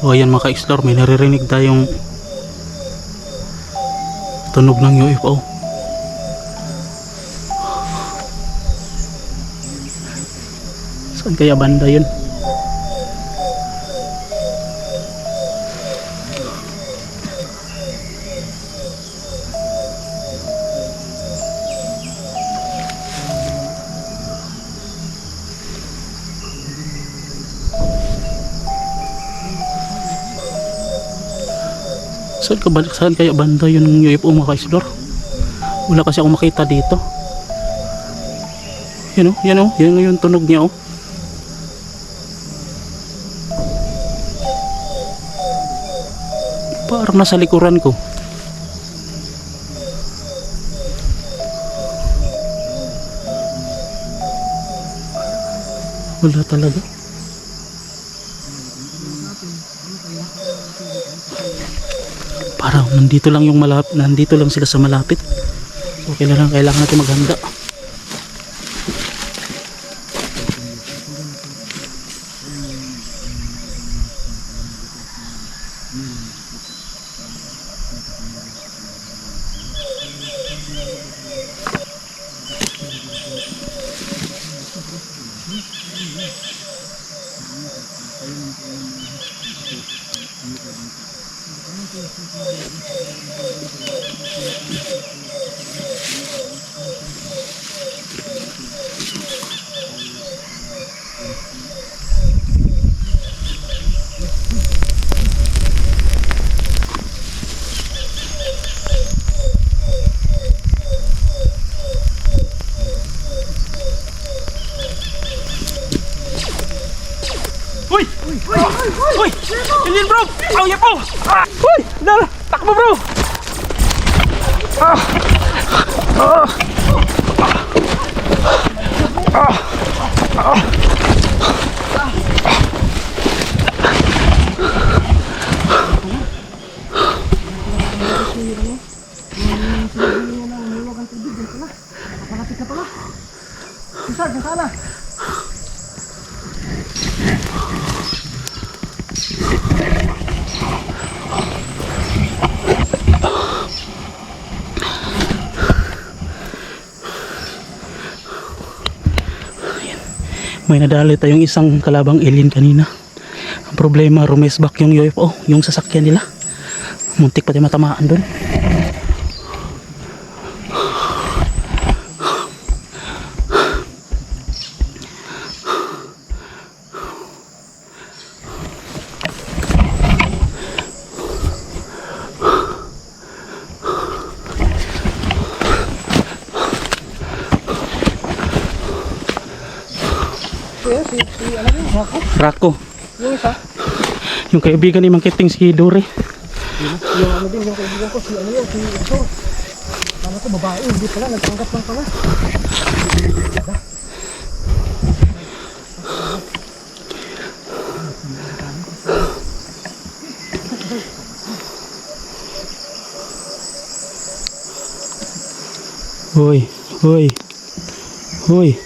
O ayan mga ka-explore, may naririnig tayong tunog ng UFO. Saan kaya banda yun? Saan ka? Saan kaya banda yun ng UFO mga ka-explore? Wala kasi akong makita dito. Yan o, yan o, yan yung tunog niya oh. o. Parang nasa likuran ko. Wala talaga. Parang nandito lang yung malap nandito lang sila sa malapit. So kailangan kailangan natin maghanda. Thank. Uy! Uy! Hindi bro! Aw ya po! Ah! Uy! Dala! Takbo bro! Isag, nasaan na? May nadali tayong isang kalabang alien kanina. Ang problema, rumesback yung UFO, yung sasakyan nila. Muntik pati matamaan doon. Si, ano yun, ako? Rako, Yung isa? yung kaibigan ni Mang Kiting si Dore. Yung ano din, yung kaibigan ko, si ano yun, si Ito. Ano ko, babae, hindi pala, nagtanggap lang pala. Hoy, hoy, hoy.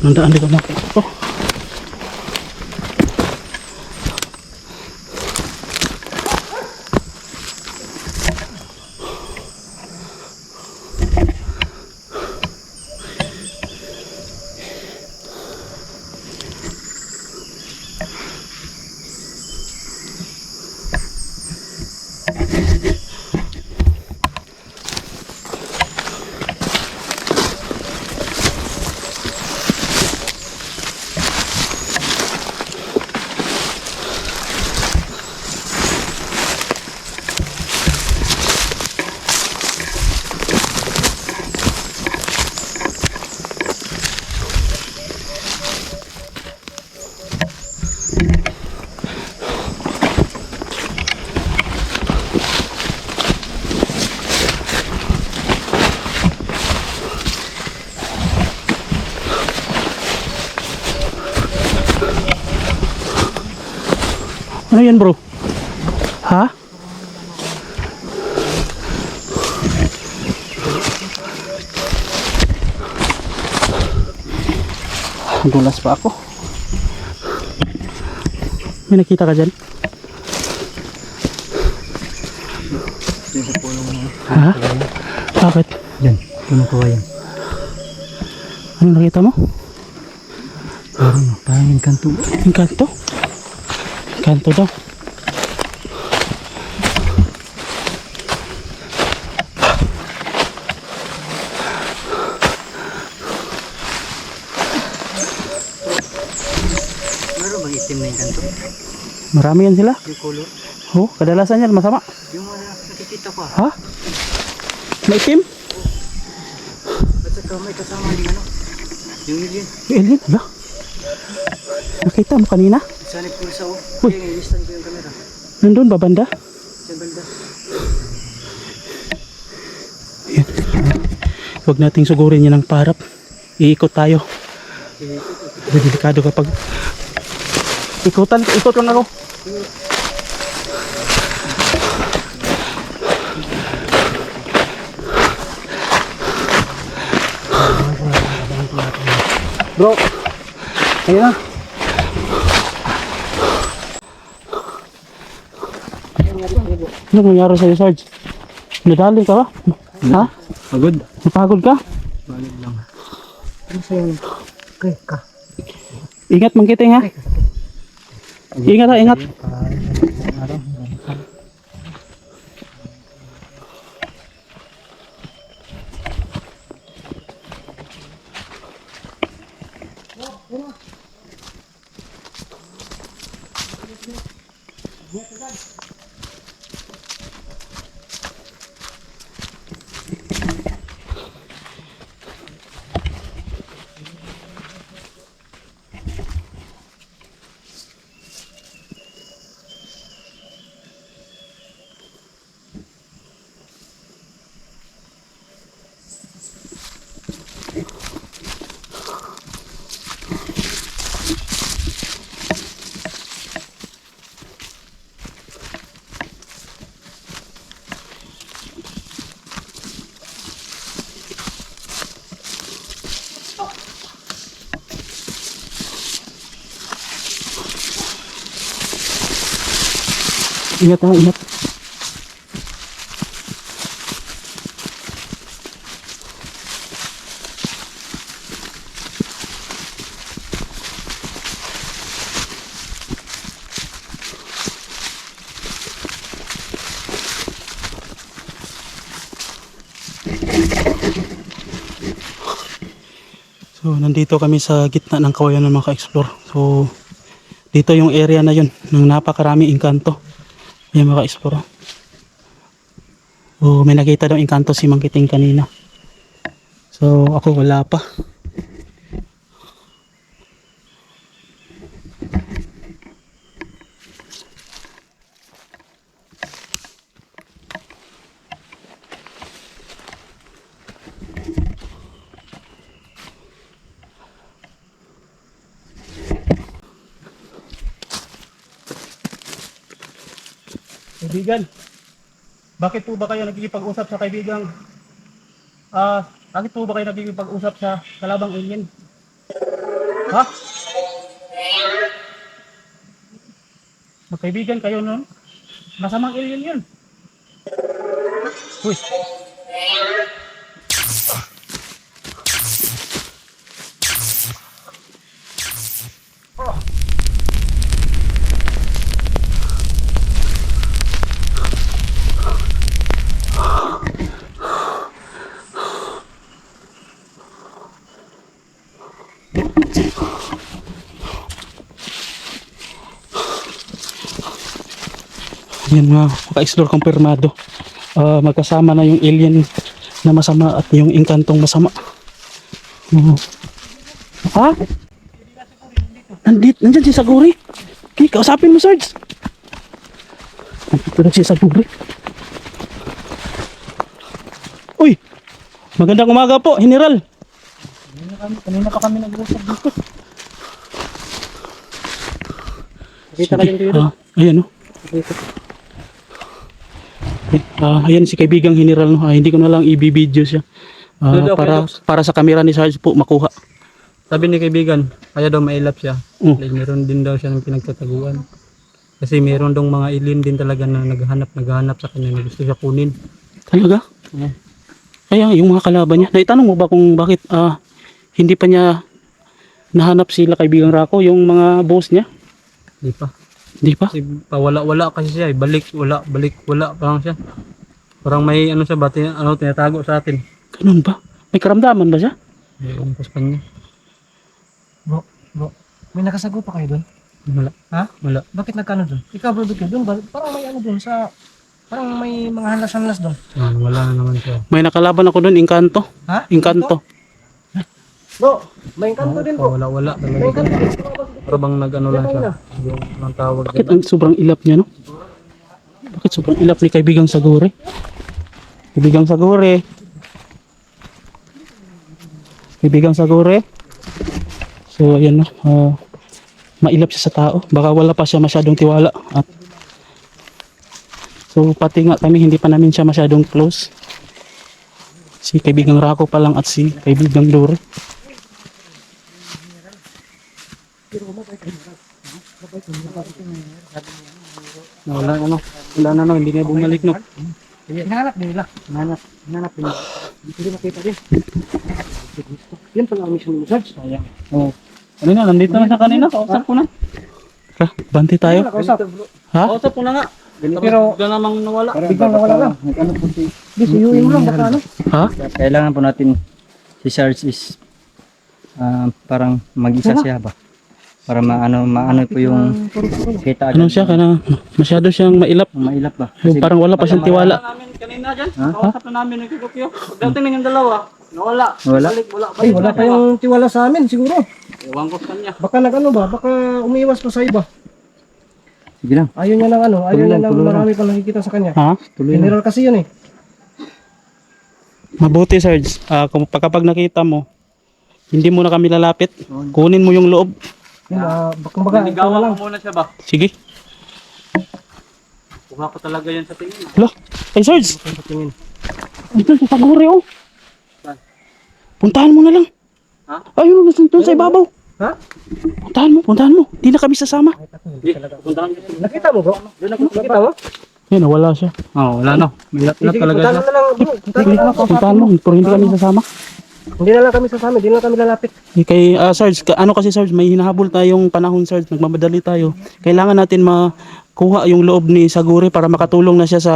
Ng daan dito mga ka-explore. Ano yan bro? Ha? Dulas pa ako. May nakita ka dyan? Ha? Bakit? Yan, kumukuha yan. Ano nakita mo? Parang, parang yung kanto. Yung kanto? Kanto daw. Meron bang itim na yung kanto? Marami yan sila. Yung color? Oh, kadalasan yan masama. Yung mga nakikita ko ah. Ha? Maitim? At saka may kasama yung ano? Yung alien. Yung alien? Ala. Nakita mo kanina? Sanip ko sa o. Uy. Kaya i-stand ko yung camera. Nandun ba banda? Diyan banda. Yan. Huwag nating sugurin yan ng parap. Iikot tayo. Delikado kapag ikutan, ikot lang ako. Bro, ayun na. Ano nangyari sa'yo, Sarge? Nadali ka ba? Ha? Pagod? Napagod ka? Balik lang. Ano sa'yo? Okay, ka. Ingat mangkiting ha. Ingat ha, ingat. Ingat ha, ingat. So, nandito kami sa gitna ng kawayan ng mga ka-explore. So, dito yung area na yun, ng napakaraming engkanto. Yung mga ka-explore. So, may nakita daw engkanto si Mangkiting kanina. So, ako wala pa. Kaibigan, bakit po ba kayo nagkikipag-usap sa kaibigang ah, bakit po ba kayo nagkikipag-usap sa kalabang alien? Ha? Magkaibigan kayo nun? Masamang alien yun. Uy. Yan nga, maka-explore kumpirmado. Ah, magkasama na yung alien na masama at yung inkantong masama. Oo. Ha? Nandit, nandyan si Saguri. Okay, kausapin mo, Sarge. Nandito na si Saguri. Uy! Magandang umaga po, General. Kanina, kami, kanina pa kami nag-usap dito. Kita ka din dito. Ah, ayan, oh. Ah, ayan si kaibigang General no. Ah, hindi ko na lang i-video siya. Hindi, okay, para Docs. para sa camera ni Sarge po makuha. Sabi ni kaibigan, kaya daw mailap siya. Oh. Like, meron din daw siya ng pinagtataguan. Kasi meron dong mga alien din talaga na naghahanap, naghahanap sa kanya na gusto siya kunin. Talaga? Oo. Kaya yung mga kalaban niya, naitanong mo ba kung bakit ah, hindi pa niya nahanap sila kaibigang Rako, yung mga boss niya? Di pa. Hindi pa? Kasi pawala-wala kasi siya eh. Balik, wala, balik, wala. Parang siya. Parang may ano siya ba, tin- ano, tinatago sa atin. Ganun ba? May karamdaman ba siya? May umpas pa niya. Bro, bro. May nakasago pa kayo doon? Wala. Ha? Wala. Bakit nagkano doon? Ikaw bro, Vicky, doon ba? Parang may ano doon sa... Parang may mga halas-halas doon. Ah, wala na naman siya. May nakalaban ako doon, Inkanto. Ha? Inkanto. Bro, may kanto din bro. Pawala-wala May talaga. kanto din. Parang bang nag-ano lang siya. Yung ang tawag Bakit ang sobrang ilap niya, no? Bakit sobrang ilap ni kaibigang Sagore? Kaibigang Sagore. Kaibigang Sagore. So, ayan no. ah, mailap siya sa tao. Baka wala pa siya masyadong tiwala. At, so, pati nga kami, hindi pa namin siya masyadong close. Si kaibigang Rako pa lang at si kaibigang Lore. Wala ano. Wala na no. Hindi na bumalik no. Hinahanap din nila. Nanap. Nanap nila. Hindi makita din. Yan pala ang mission Sarge. Sayang. Oo. Ano na, nandito na siya kanina. Kausap ko na. Tara, banti tayo. Ha? Kausap ko na nga. Pero- Bigla namang nawala. Biglang nawala lang. Ano po si... Hindi, suyuin mo lang. Baka ano. Ha? kailangan po natin si Charles is ah, parang mag-isa siya ba? Para maano maano po yung kita agad. Ano siya? Kana, masyado siyang mailap. Mailap ba? Parang wala pa siyang tiwala. namin kanina dyan. Kausap na namin ng kikupyo. Pagdating ng dalawa, nawala. Wala? Balik, wala. Ay, wala pa yung tiwala sa amin siguro. Ewan ko sa kanya. Baka nag ano ba? Baka umiiwas pa sa iba. Sige lang. Ayaw niya ng ano. Ayaw niya lang, ng marami pa nakikita sa kanya. Ha? Tuloy na. General kasi yun eh. Mabuti, Sarge. Ah, kung kapag nakita mo, hindi mo na kami lalapit. Kunin mo yung loob. Yun, ah, baka baga, ito na Ligawan lang. ko muna siya ba? Sige. Kuha ko talaga yan sa tingin. Hala. Ay, Sarge. Sa tingin. Dito sa Saguri, oh. Puntahan mo na lang. Ha? Ayun, nasa doon sa ibabaw. Ha? Puntahan mo, puntahan mo. Di na kami sasama. Hindi. Nakita mo bro? Nakita mo? Yan, nawala siya. Oh, wala no. May lap Sige, talaga puntahan siya. mo na lang bro. Puntahan Sige, mo na lang. puntahan mo. Pero hindi kami sasama. Hindi na lang kami sasama. Hindi na lang kami lalapit. Eh, Kay ah, Sarge, ka- ano kasi Sarge, may hinahabol tayong panahon Sarge, nagmamadali tayo. Kailangan natin makuha yung loob ni Saguri para makatulong na siya sa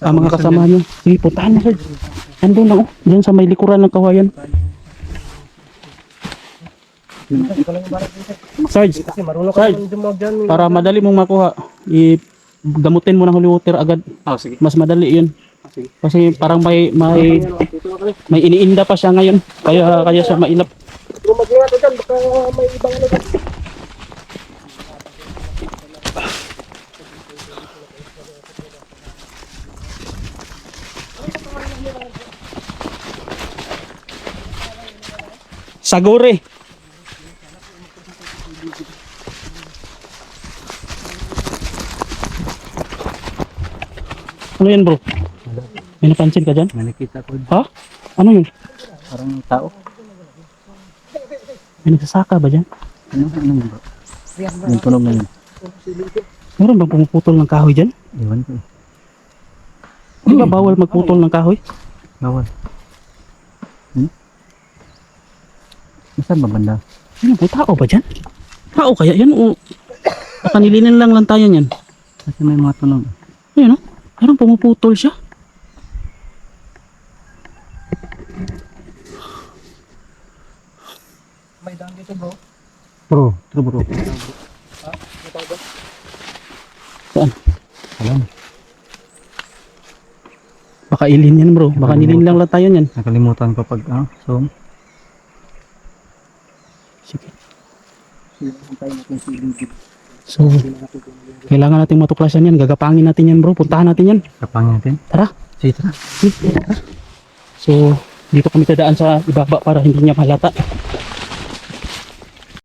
ah, mga kasama niya. Sige, puntahan mo Sarge. Andun lang oh, diyan sa may likuran ng kawayan. Sarge, dyan. para madali mong makuha, i gamutin mo ng holy water agad. Oh, sige. Mas madali 'yun. Kasi parang may may may iniinda pa siya ngayon. Kaya kaya siya mailap. Mag-ingat ka dyan, baka may ibang ano. Saguri. Ano yan bro? May napansin ka dyan? May nakita ko Ha? Ano yun? parang tao. May nagsasaka ba dyan? Ano, ano ba? Yung tunog na yun. Meron bang pumuputol ng kahoy dyan? Iwan ko. eh. Di ba bawal magputol ng kahoy? Bawal. Hmm? Saan ba banda? Ano po, tao ba dyan? Tao kaya yan o nakanilinin lang lantayan yan. Kasi may mga tunog. Ayun o, parang pumuputol siya. Daan dito bro. Bro, ito bro. Saan? Alam, Baka ilin yan bro, baka nilin lang lantayan yan. nakalimutan ko pag, ah, so, Sige. Natin. So, kailangan nating matuklasan yan. Gagapangin natin yan bro, puntahan natin yan. kapangin natin. Tara. Sige, tara. So, dito kami dadaan sa ibaba para hindi niya malata.